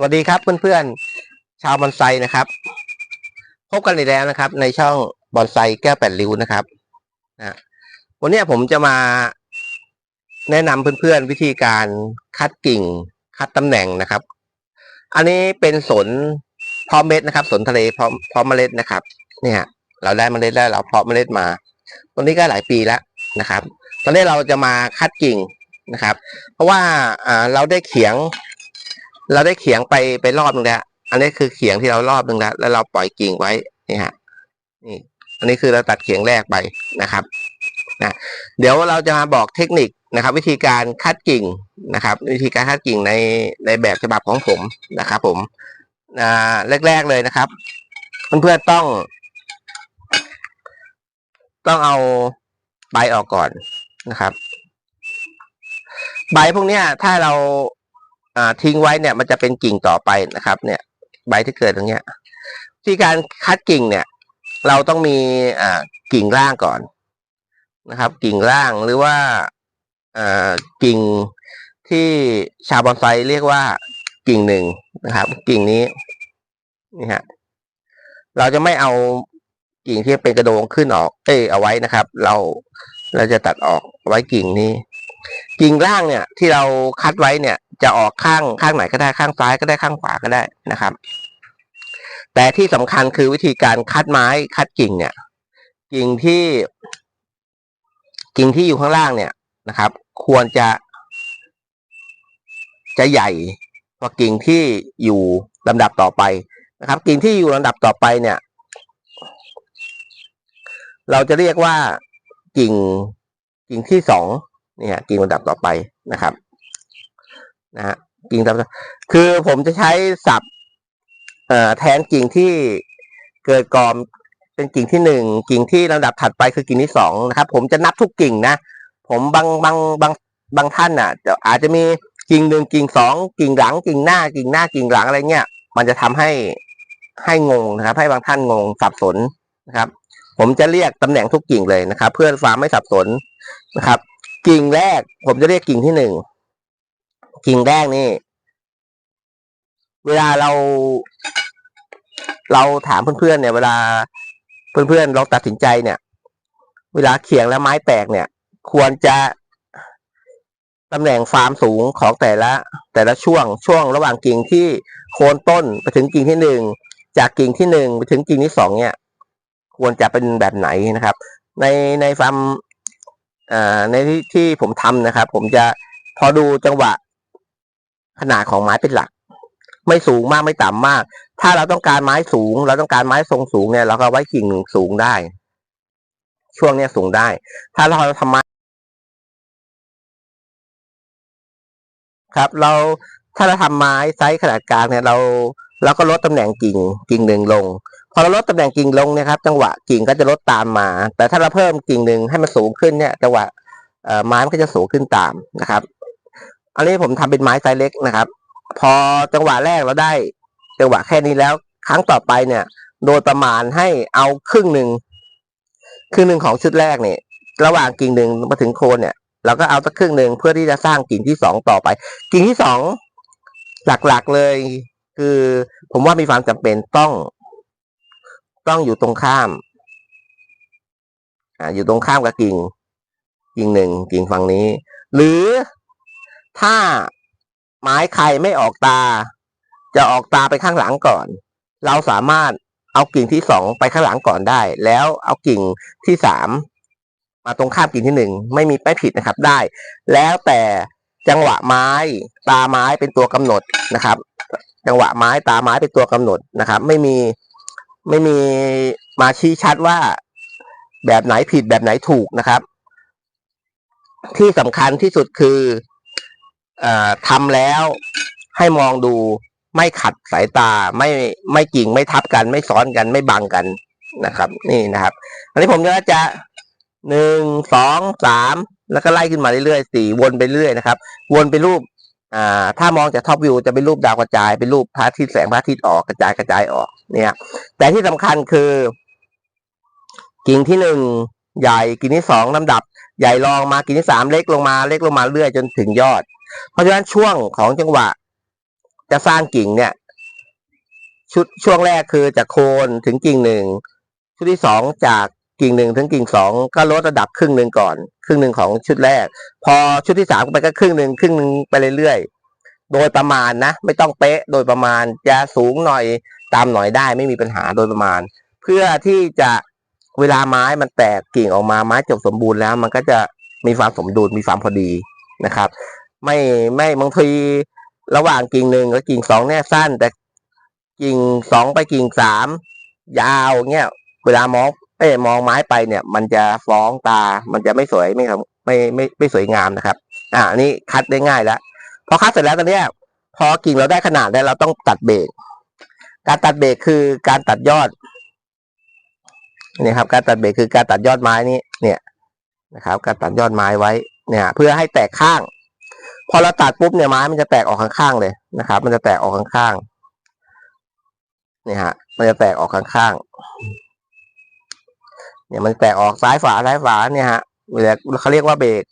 สวัสดีครับเพื่อนๆชาวบอนไซนะครับ พบกันอีกแล้วนะครับ ในช่องบอนไซแก้วแปดริ้วนะครับนะวันนี้ผมจะมาแนะนำเพื่อนๆวิธีการคัดกิ่ง คัดตำแหน่งนะครับ อันนี้เป็นสนเพาะเม็ดนะครับ สนทะเลเพาะเพาะเมล็ดนะครับ เนี่ย เราได้เมล็ดแล้วเราเพาะเมล็ดมาตัวนี้ก็หลายปีแล้วนะครับ ตอนนี้เราจะมาคัดกิ่งนะครับ เพราะว่าเราได้เขียง เราได้เขียงไปไปรอบหนึ่งแล้ว อันนี้คือเขียงที่เรารอบหนึ่งแล้ว แล้วเราปล่อยกิ่งไว้นี่ฮะนี่ อันนี้คือเราตัดเขียงแรกไปนะครับนะเดี๋ยวเราจะมาบอกเทคนิคนะครับ วิธีการคัดกิ่งนะครับ วิธีการคัดกิ่งในในแบบฉบับของผมนะครับผมอ่าแรก ๆเลยนะครับเพื่อนๆต้อง ต้องเอาใบออกก่อนนะครับ ใบพวกเนี้ยถ้าเรา ทิ้งไว้เนี่ยมันจะเป็นกิ่งต่อไปนะครับ เนี่ยใบที่เกิดตรงเนี้ยที่การคัดกิ่งเนี่ย เราต้องมีอ่ากิ่งล่างก่อนนะครับ กิ่งล่างหรือว่าอ่ากิ่งที่ชาวบอนไซเรียกว่ากิ่งหนึ่งนะครับ กิ่งนี้นี่ฮะเราจะไม่เอากิ่งที่เป็นกระโดงขึ้นออก เอ้ยเอาไว้นะครับ เราเราจะตัดออกไว้กิ่งนี้ กิ่งล่างเนี่ยที่เราคัดไว้เนี่ย จะออกข้างข้างไหนก็ได้ข้างซ้ายก็ได้ข้างขวาก็ได้นะครับ แต่ที่สำคัญคือวิธีการคัดไม้คัดกิ่งเนี่ย กิ่งที่ กิ่งที่อยู่ข้างล่างเนี่ยนะครับ ควรจะ จะใหญ่กว่ากิ่งที่อยู่ลำดับต่อไปนะครับ กิ่งที่อยู่ลำดับต่อไปเนี่ย เราจะเรียกว่ากิ่งกิ่งที่สอง เนี่ยกิ่งลำดับต่อไปนะครับนะฮะกิ่งต่อคือผมจะใช้สับแทนกิ่งที่เกิดก่อนเป็นกิ่งที่หนึ่งกิ่งที่ลำดับถัดไปคือกิ่งที่สองนะครับ ผมจะนับทุกกิ่งนะ ผมบางบางบางบางท่านอะจะอาจจะมีกิ่งหนึ่งกิ่งสองกิ่งหลังกิ่งหน้ากิ่งหน้ากิ่งหลังอะไรเงี้ย มันจะทำให้ให้งงนะครับ ให้บางท่านงงสับสนนะครับ ผมจะเรียกตำแหน่งทุกกิ่งเลยนะครับ เพื่อความไม่สับสนนะครับ กิ่งแรก ผมจะเรียกกิ่งที่หนึ่งกิ่งแรกนี่ เวลาเรา เราถามเพื่อนๆเนี่ย เวลาเพื่อนๆเราตัดสินใจเนี่ย เวลาเขียงและไม้แตกเนี่ย ควรจะตำแหน่งฟาร์มสูงของแต่ละ แต่ละช่วงช่วงระหว่างกิ่งที่โคนต้นไปถึงกิ่งที่หนึ่งจากกิ่งที่หนึ่งไปถึงกิ่งที่สองเนี่ย ควรจะเป็นแบบไหนนะครับ ในในฟาร์ม ในที่ที่ผมทำนะครับ ผมจะพอดูจังหวะ ขนาดของไม้เป็นหลัก ไม่สูงมากไม่ต่ำมาก ถ้าเราต้องการไม้สูง เราต้องการไม้ทรงสูงเนี่ย เราก็ไว้กิ่งหนึ่งสูงได้ ช่วงเนี้ยสูงได้ ถ้าเราทำไม้ครับ เราถ้าเราทำไม้ไซส์ขนาดกลางเนี่ยเราเราก็ลดตำแหน่งกิ่งกิ่งหนึ่งลง อเราลดตำแหน่งกิ่งลงนี่ยครับ จังหวะกิ่งก็จะลดตามมา แต่ถ้าเราเพิ่มกิ่งหนึ่งให้มันสูงขึ้นเนี่ย จังหวะไม้มันก็จะสูงขึ้นตามนะครับ อันนี้ผมทำเป็นไม้ไซส์เล็กนะครับ พอจังหวะแรกเราได้ จังหวะแค่นี้แล้ว ครั้งต่อไปเนี่ย โดยประมาณให้เอาครึ่งหนึ่งครึ่งหนึ่งของชุดแรกเนี่ย ระหว่างกิ่งหนึ่งมาถึงโคนเนี่ยเราก็เอาสักครึ่งหนึ่งเพื่อที่จะสร้างกิ่งที่สองต่อไป กิ่งที่สองหลักๆเลย คือผมว่ามีความจำเป็นต้อง ต้องอยู่ตรงข้าม อ่า อยู่ตรงข้ามกับกิ่ง กิ่งหนึ่งกิ่งฝั่งนี้ หรือถ้าไม้ใครไม่ออกตา จะออกตาไปข้างหลังก่อน เราสามารถเอากิ่งที่สองไปข้างหลังก่อนได้ แล้วเอากิ่งที่สามมาตรงข้ามกิ่งที่หนึ่งไม่มีไม่ผิดนะครับได้ แล้วแต่จังหวะไม้ตาไม้เป็นตัวกำหนดนะครับ จังหวะไม้ตาไม้เป็นตัวกำหนดนะครับ ไม่มี ไม่มีมาชี้ชัดว่าแบบไหนผิดแบบไหนถูกนะครับ ที่สำคัญที่สุดคือเอ่อทำแล้วให้มองดูไม่ขัดสายตาไม่ไม่กิ่งไม่ทับกัน ไม่ซ้อนกันไม่บังกันนะครับ นี่นะครับ อันนี้ผมก็จะหนึ่งสองสามแล้วก็ไล่ขึ้นมาเรื่อยๆสี่วนไปเรื่อยนะครับ วนเป็นรูป อ่าถ้ามองจากท็อปวิวจะเป็นรูปดาวกระจาย เป็นรูปพระอาทิตย์แสงพระอาทิตย์ออกกระจายกระจายออกเนี่ย แต่ที่สำคัญคือ กิ่งที่หนึ่งใหญ่กิ่งที่สองลำดับ ใหญ่รองมากิ่งที่สามเล็กลงมาเล็กลงมาเรื่อยจนถึงยอด เพราะฉะนั้นช่วงของจังหวะ จะสร้างกิ่งเนี่ย ชุดช่วงแรกคือจากโคนถึงกิ่งหนึ่งชุดที่สองจาก กิ่งหนึ่งถึงกิ่งสองก็ลดระดับครึ่งหนึ่งก่อน ครึ่งหนึ่งของชุดแรก พอชุดที่สามไปก็ครึ่งหนึ่งครึ่งหนึ่งไปเรื่อยๆโดยประมาณนะ ไม่ต้องเป๊ะโดยประมาณจะสูงหน่อยตามหน่อยได้ไม่มีปัญหาโดยประมาณ เพื่อที่จะเวลาไม้มันแตกกิ่งออกมาไม้จบสมบูรณ์แล้ว มันก็จะมีความสมดุลมีความพอดีนะครับ ไม่ไม่บางทีระหว่างกิ่งหนึ่งกับกิ่งสองเนี่ยสั้น แต่กิ่งสองไปกิ่งสามยาวเงี้ยเวลามอง เอ้ยมองไม้ไปเนี่ย มันจะฟ้องตา มันจะไม่สวยไม่ครับไม่ไม่ไม่สวยงามนะครับ อ่านนี้คัดได้ง่ายแล้วพอคัดเสร็จแล้วตอนนี้พอกิ่งเราได้ขนาดแล้วเราต้องตัดเบรกการตัดเบรกคือการตัดยอดนี่ครับ การตัดเบรกคือการตัดยอดไม้นี่เนี่ยนะครับ การตัดยอดไม้ไว้เนี่ย เพื่อให้แตกข้าง พอเราตัดปุ๊บเนี่ยไม้มันจะแตกออกข้างๆเลยนะครับ มันจะแตกออกข้างๆนี่ฮะมันจะแตกออกข้างๆ เนี่ยมันแตกออกซ้ายฝาซ้ายฝาเนี่ยฮะเวลาเขาเรียกว่าเบรก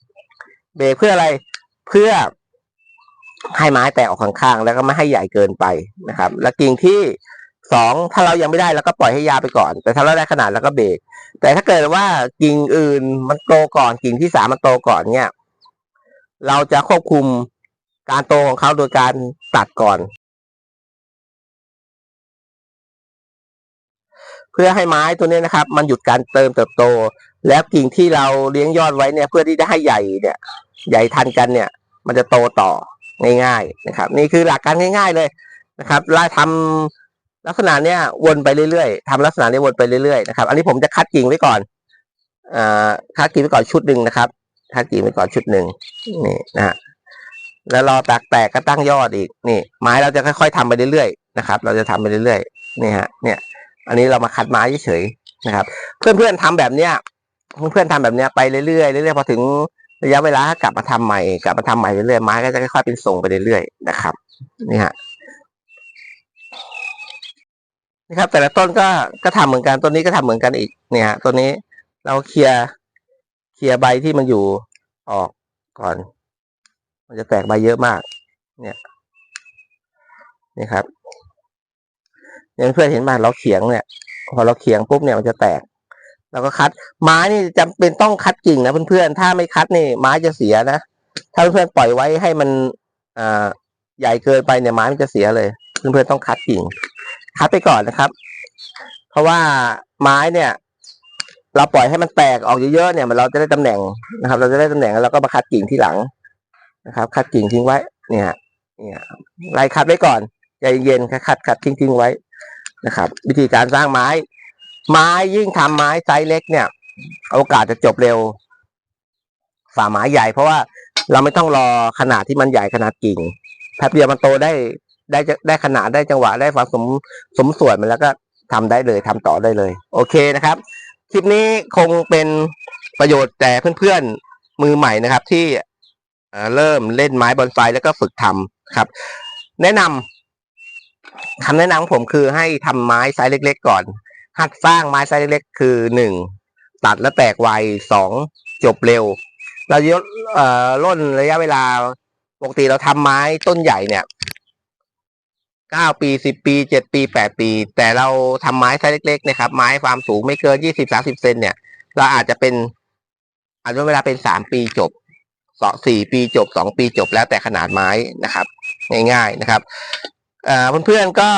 เบรกเพื่ออะไรเพื่อให้ไม้แตกออกข้างๆแล้วก็ไม่ให้ใหญ่เกินไปนะครับ แล้วกิ่งที่สองถ้าเรายังไม่ได้เราก็ปล่อยให้ยาวไปก่อน แต่ถ้าเราได้ขนาดแล้วก็เบรกแต่ถ้าเกิดว่ากิ่งอื่นมันโตก่อนกิ่งที่สามมันโตก่อนเนี่ย เราจะควบคุมการโตของเขาโดยการตัดก่อน พื่อให้ไม้ตัวนี้นะครับ มันหยุดการเติมเติบโต แล้วกิ่งที่เราเลี้ยงยอดไว้เนี่ยเพื่อที่จะให้ใหญ่เนี่ย ใหญ่ทันกันเนี่ย มันจะโตต่อง่ายๆนะครับ นี่คือหลักการง่าย ๆเลยนะครับไล่ทำลักษณะเนี้ยวนไปเรื่อยๆทำลักษณะนี้วนไปเรื่อยๆนะครับ อันนี้ผมจะคัดกิ่งไว้ก่อนอคัดกิ่งไว้ก่อนชุดหนึ่งนะครับคัดกิ่งไว้ก่อนชุดหนึ่งนี่นะฮะแล้วรอแตกแตกก็ตั้งยอดอีกนี่ ไม้เราจะค่อย ๆทำไปเรื่อยๆนะครับ เราจะทำไปเรื่อยๆนี่ฮะเนี่ย อันนี้เรามาคัดไม้เฉยๆนะครับ เพื่อนๆทำแบบเนี้ยเพื่อนๆทำแบบเนี้ยไปเรื่อยๆเรื่อยๆพอถึงระยะเวลากลับมาทำใหม่กลับมาทำใหม่เรื่อยๆไม้ก็จะค่อยๆเป็นทรงไปเรื่อยๆนะครับ นี่ฮะนี่ครับ แต่ละต้นก็ก็ทำเหมือนกันต้นนี้ก็ทำเหมือนกันอีกเนี่ยฮะต้นนี้เราเคลียร์เคลียร์ใบที่มันอยู่ออกก่อน มันจะแตกใบเยอะมาก เนี่ยนี่ครับ เนี่ยเพื่อนเห็นไหมเราเขียงเนี่ย พอเราเขียงปุ๊บเนี่ยมันจะแตกเราก็คัด ไม้นี่จำเป็นต้องคัดกิ่งนะเพื่อนๆถ้าไม่คัดนี่ไม้จะเสียนะถ้าเพื่อนๆปล่อยไว้ให้มันอ่าใหญ่เกินไปเนี่ยไม้มันจะเสียเลยเพื่อนๆต้องคัดกิ่ง คัดไปก่อนนะครับ เพราะว่าไม้เนี่ย เราปล่อยให้มันแตกออกเยอะๆเนี่ยมันเราจะได้ตำแหน่งนะครับ เราจะได้ตำแหน่งแล้วเราก็มาคัดกิ่งที่หลังนะครับ คัดกิ่งทิ้งไว้ เนี่ย เนี่ยไล่คัดไว้ก่อนใจเย็นคัดคัดคัดทิ้งทิ้งไว้ นะครับ วิธีการสร้างไม้ ไม้ยิ่งทำไม้ไซส์เล็กเนี่ย โอกาสจะจบเร็วฝ่าไม้ใหญ่เพราะว่าเราไม่ต้องรอขนาดที่มันใหญ่ขนาดกิ่งแป๊บเดียวมันโตได้ได้ได้ขนาดได้จังหวะได้ความสมสมส่วนมันแล้วก็ทำได้เลยทำต่อได้เลย โอเคนะครับ คลิปนี้คงเป็นประโยชน์แต่เพื่อนๆมือใหม่นะครับ ที่เอ่อเริ่มเล่นไม้บอนไซแล้วก็ฝึกทำครับ แนะนำ คำแนะนำของผมคือให้ทำไม้ไซส์เล็ก ๆ ก่อน หัดสร้างไม้ไซส์เล็กๆ คือหนึ่งตัดแล้วแตกไวสองจบเร็ว เรายดเอ่อล่นระยะเวลาปกติเราทำไม้ต้นใหญ่เนี่ยเก้าปีสิบปีเจ็ดปีแปดปี แต่เราทำไม้ไซส์เล็กๆนะครับ ไม้ความสูงไม่เกินยี่สิบสาสิบเซนเนี่ย เราอาจจะเป็นอาจจะเวลาเป็นสามปีจบสองสี่ปีจบสองปีจบแล้วแต่ขนาดไม้นะครับ ง่ายๆนะครับ เอ่อเพื่อนๆก็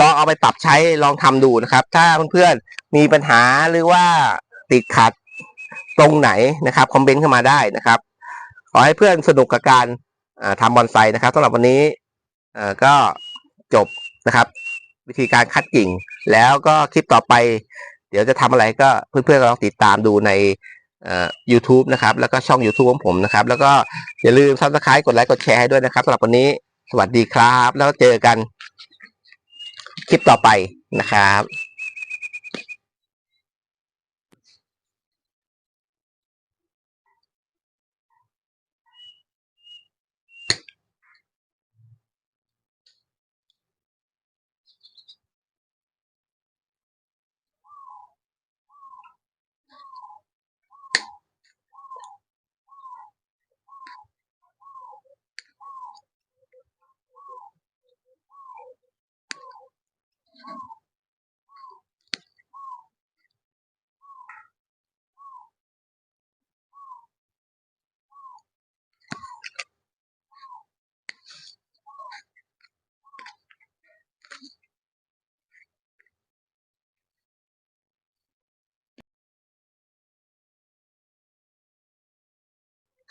ลองเอาไปปรับใช้ลองทำดูนะครับ ถ้าเพื่อนๆมีปัญหาหรือว่าติดขัดตรงไหนนะครับคอมเมนต์เข้ามาได้นะครับ ขอให้เพื่อนสนุกกับการอ่าทำบอนไซนะครับสำหรับวันนี้อ่อก็จบนะครับ วิธีการคัดกิ่ง แล้วก็คลิปต่อไป เดี๋ยวจะทำอะไรก็เพื่อนๆก็ลองติดตามดูในอ่อ YouTube นะครับ แล้วก็ช่อง YouTube ของผมนะครับ แล้วก็อย่าลืม Subscribe กดไลค์กดแชร์ให้ด้วยนะครับสำหรับวันนี้สวัสดีครับ แล้วเจอกัน คลิปต่อไปนะครับ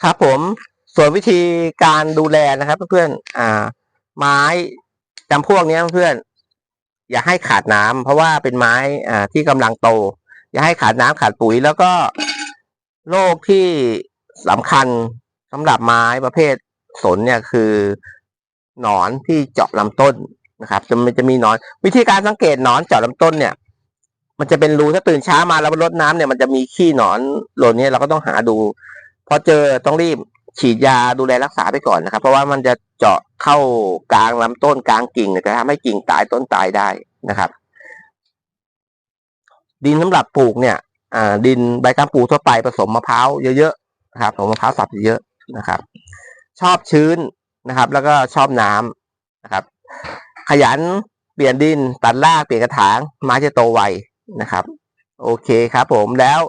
ครับผมส่วนวิธีการดูแลนะครับ เพื่อนๆอ่า ไม้จำพวกนี้เพื่อนอย่าให้ขาดน้ำเพราะว่าเป็นไม้อ่าที่กำลังโต อย่าให้ขาดน้ำขาดปุ๋ย แล้วก็โรคที่สำคัญสำหรับไม้ประเภทสนเนี่ยคือหนอนที่เจาะลำต้นนะครับจะมันจะมีหนอน วิธีการสังเกตหนอนเจาะลำต้นเนี่ย มันจะเป็นรูถ้าตื่นเช้ามาแล้วรดน้ำเนี่ยมันจะมีขี้หนอนหล่นเนี่ยเราก็ต้องหาดู อเจอต้องรีบฉีดยาดูแลรักษาไปก่อนนะครับ เพราะว่ามันจะเจาะเข้ากลางลำต้นกลางกิ่งจะทำให้กิ่งตายต้นตายได้นะครับ ดินสำหรับปลูกเนี่ยดินใบกำปูทั่วไปผสมมะพร้าวเยอะๆนะครับผสมมะพร้าวสับเยอะๆนะครับ ชอบชื้นนะครับ แล้วก็ชอบน้ำนะครับ ขยันเปลี่ยนดินตัดรากเปลี่ยนกระถางไม้จะโตไวนะครับ โอเคครับผมแล้ว